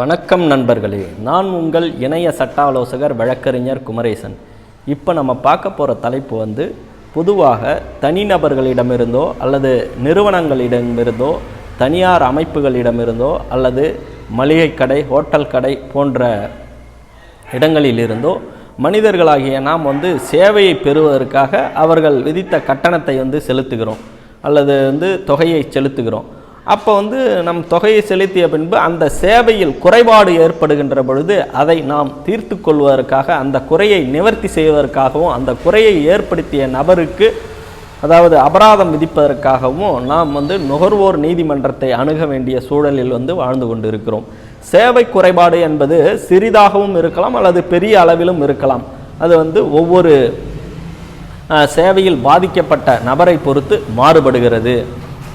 வணக்கம் நண்பர்களே நான் உங்கள் இணைய சட்ட ஆலோசகர் வழக்கறிஞர் குமரேசன். இப்போ நம்ம பார்க்க போகிற தலைப்பு வந்து பொதுவாக தனிநபர்களிடமிருந்தோ அல்லது நிறுவனங்களிடமிருந்தோ தனியார் அமைப்புகளிடமிருந்தோ அல்லது மளிகை கடை ஹோட்டல் கடை போன்ற இடங்களிலிருந்தோ மனிதர்களாகிய நாம் வந்து சேவையை பெறுவதற்காக அவர்கள் விதித்த கட்டணத்தை வந்து செலுத்துகிறோம். அல்லது வந்து தொகையை செலுத்துகிறோம். அப்போ வந்து நம் தொகையை செலுத்திய பின்பு அந்த சேவையில் குறைபாடு ஏற்படுகின்ற பொழுது அதை நாம் தீர்த்து கொள்வதற்காக அந்த குறையை நிவர்த்தி செய்வதற்காகவும் அந்த குறையை ஏற்படுத்திய நபருக்கு அதாவது அபராதம் விதிப்பதற்காகவும் நாம் வந்து நுகர்வோர் நீதிமன்றத்தை அணுக வேண்டிய சூழலில் வந்து வாழ்ந்து கொண்டு இருக்கிறோம் சேவை குறைபாடு என்பது சிறிதாகவும் இருக்கலாம் அல்லது பெரிய அளவிலும் இருக்கலாம். அது வந்து ஒவ்வொரு சேவையில் பாதிக்கப்பட்ட நபரை பொறுத்து மாறுபடுகிறது.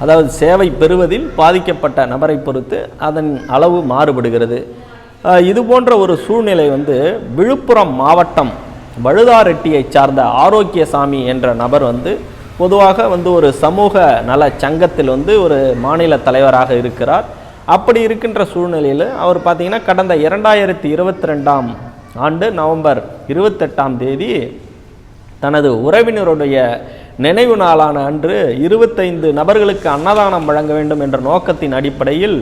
அதாவது சேவை பெறுவதில் பாதிக்கப்பட்ட நபரை பொறுத்து அதன் அளவு மாறுபடுகிறது. இது போன்ற ஒரு சூழ்நிலை வந்து விழுப்புரம் மாவட்டம் வழுதாரெட்டியை சார்ந்த ஆரோக்கியசாமி என்ற நபர் வந்து பொதுவாக வந்து ஒரு சமூக நல சங்கத்தில் வந்து ஒரு மாநில தலைவராக இருக்கிறார். அப்படி இருக்கின்ற சூழ்நிலையில் அவர் பார்த்திங்கன்னா கடந்த இரண்டாயிரத்தி இருபத்தி ரெண்டாம் ஆண்டு நவம்பர் இருபத்தெட்டாம் தேதி தனது உறவினருடைய நினைவு நாளான அன்று இருபத்தைந்து நபர்களுக்கு அன்னதானம் வழங்க வேண்டும் என்ற நோக்கத்தின் அடிப்படையில்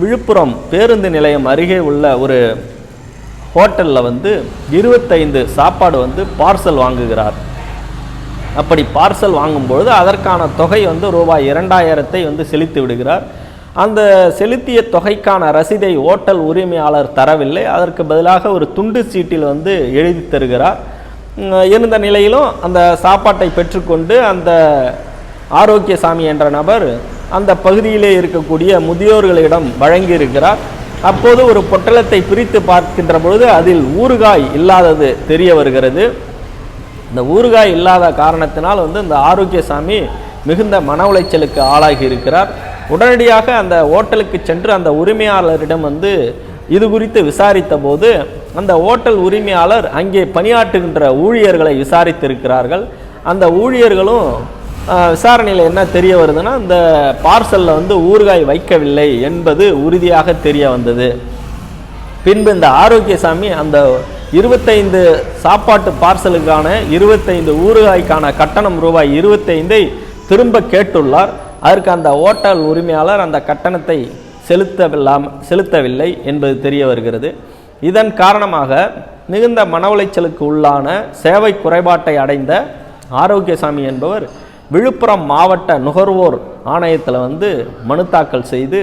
விழுப்புரம் பேருந்து நிலையம் அருகே உள்ள ஒரு ஹோட்டலில் வந்து இருபத்தைந்து சாப்பாடு வந்து பார்சல் வாங்குகிறார். அப்படி பார்சல் வாங்கும்பொழுது அதற்கான தொகை வந்து ரூபாய் இரண்டாயிரத்தை வந்து செலுத்தி விடுகிறார். அந்த செலுத்திய தொகைக்கான ரசீதை ஓட்டல் உரிமையாளர் தரவில்லை. அதற்கு பதிலாக ஒரு துண்டு சீட்டில் வந்து எழுதி தருகிறார். இருந்த நிலையிலும் அந்த சாப்பாட்டை பெற்றுக்கொண்டு அந்த ஆரோக்கியசாமி என்ற நபர் அந்த பகுதியிலே இருக்கக்கூடிய முதியோர்களிடம் வழங்கியிருக்கிறார். அப்போது ஒரு பொட்டலத்தை பிரித்து பார்க்கின்ற பொழுது அதில் ஊறுகாய் இல்லாதது தெரிய வருகிறது. இந்த ஊறுகாய் இல்லாத காரணத்தினால் வந்து இந்த ஆரோக்கியசாமி மிகுந்த மன உளைச்சலுக்கு ஆளாகி இருக்கிறார். உடனடியாக அந்த ஓட்டலுக்கு சென்று அந்த உரிமையாளரிடம் வந்து இது குறித்து விசாரித்த போது அந்த ஓட்டல் உரிமையாளர் அங்கே பணியாற்றுகின்ற ஊழியர்களை விசாரித்திருக்கிறார்கள். அந்த ஊழியர்களும் விசாரணையில் என்ன தெரிய வருதுன்னா அந்த பார்சலில் வந்து ஊறுகாய் வைக்கவில்லை என்பது உறுதியாக தெரிய வந்தது. பின்பு இந்த ஆரோக்கியசாமி அந்த இருபத்தைந்து சாப்பாட்டு பார்சலுக்கான இருபத்தைந்து ஊறுகாய்க்கான கட்டணம் ரூபாய் இருபத்தைந்தை திரும்ப கேட்டுள்ளார். அதற்கு அந்த ஓட்டல் உரிமையாளர் அந்த கட்டணத்தை செலுத்தவில்லாம் செலுத்தவில்லை என்பது தெரிய வருகிறது. இதன் காரணமாக மிகுந்த மன உளைச்சலுக்கு உள்ளான சேவை குறைபாட்டை அடைந்த ஆரோக்கியசாமி என்பவர் விழுப்புரம் மாவட்ட நுகர்வோர் ஆணையத்தில் வந்து மனு தாக்கல் செய்து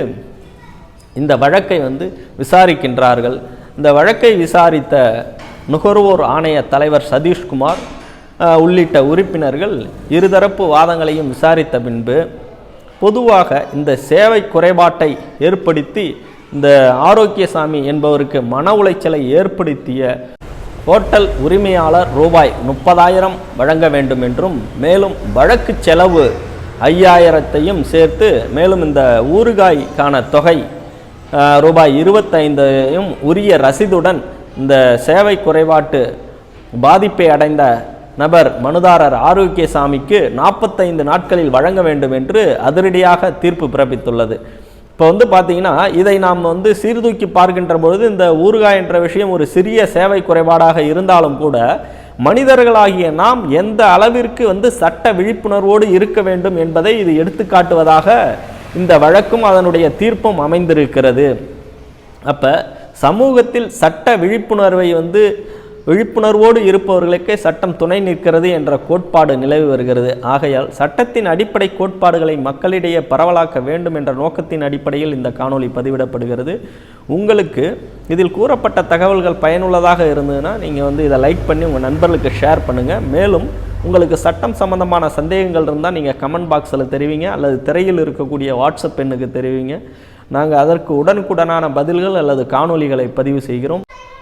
இந்த வழக்கை வந்து விசாரிக்கின்றார்கள். இந்த வழக்கை விசாரித்த நுகர்வோர் ஆணைய தலைவர் சதீஷ்குமார் உள்ளிட்ட உறுப்பினர்கள் இருதரப்பு வாதங்களையும் விசாரித்த பின்பு பொதுவாக இந்த சேவை குறைபாட்டை ஏற்படுத்தி இந்த ஆரோக்கியசாமி என்பவருக்கு மன உளைச்சலை ஏற்படுத்திய ஹோட்டல் உரிமையாளர் ரூபாய் முப்பதாயிரம் வழங்க வேண்டும் என்றும் மேலும் வழக்கு செலவு ஐயாயிரத்தையும் சேர்த்து மேலும் இந்த ஊறுகாய்க்கான தொகை ரூபாய் இருபத்தைந்தையும் உரிய ரசீதுடன் இந்த சேவை குறைபாட்டு பாதிப்பை அடைந்த நபர் மனுதாரர் ஆரோக்கியசாமிக்கு நாற்பத்தைந்து நாட்களில் வழங்க வேண்டும் என்று அதிரடியாக தீர்ப்பு பிறப்பித்துள்ளது. இப்போ வந்து பார்த்தீங்கன்னா இதை நாம் வந்து சீர்தூக்கி பார்க்கின்ற பொழுது இந்த ஊறுகாய் என்ற விஷயம் ஒரு சிறிய சேவை குறைபாடாக இருந்தாலும் கூட மனிதர்களாகிய நாம் எந்த அளவிற்கு வந்து சட்ட விழிப்புணர்வோடு இருக்க வேண்டும் என்பதை இது எடுத்துக்காட்டுவதாக இந்த வழக்கும் அதனுடைய தீர்ப்பும் அமைந்திருக்கிறது. அப்போ சமூகத்தில் சட்ட விழிப்புணர்வை வந்து விழிப்புணர்வோடு இருப்பவர்களுக்கே சட்டம் துணை நிற்கிறது என்ற கோட்பாடு நிலவி வருகிறது. ஆகையால் சட்டத்தின் அடிப்படை கோட்பாடுகளை மக்களிடையே பரவலாக்க வேண்டும் என்ற நோக்கத்தின் அடிப்படையில் இந்த காணொளி பதிவிடப்படுகிறது. உங்களுக்கு இதில் கூறப்பட்ட தகவல்கள் பயனுள்ளதாக இருந்ததுன்னா நீங்கள் வந்து இதை லைக் பண்ணி உங்கள் நண்பர்களுக்கு ஷேர் பண்ணுங்கள் மேலும் உங்களுக்கு சட்டம் சம்பந்தமான சந்தேகங்கள் இருந்தால் நீங்கள் கமெண்ட் பாக்ஸில் தெரிவிங்க. அல்லது திரையில் இருக்கக்கூடிய வாட்ஸ்அப் எண்ணுக்கு தெரிவிங்க. நாங்கள் அதற்கு உடனுக்குடனான பதில்கள் அல்லது காணொளிகளை பதிவு செய்கிறோம்.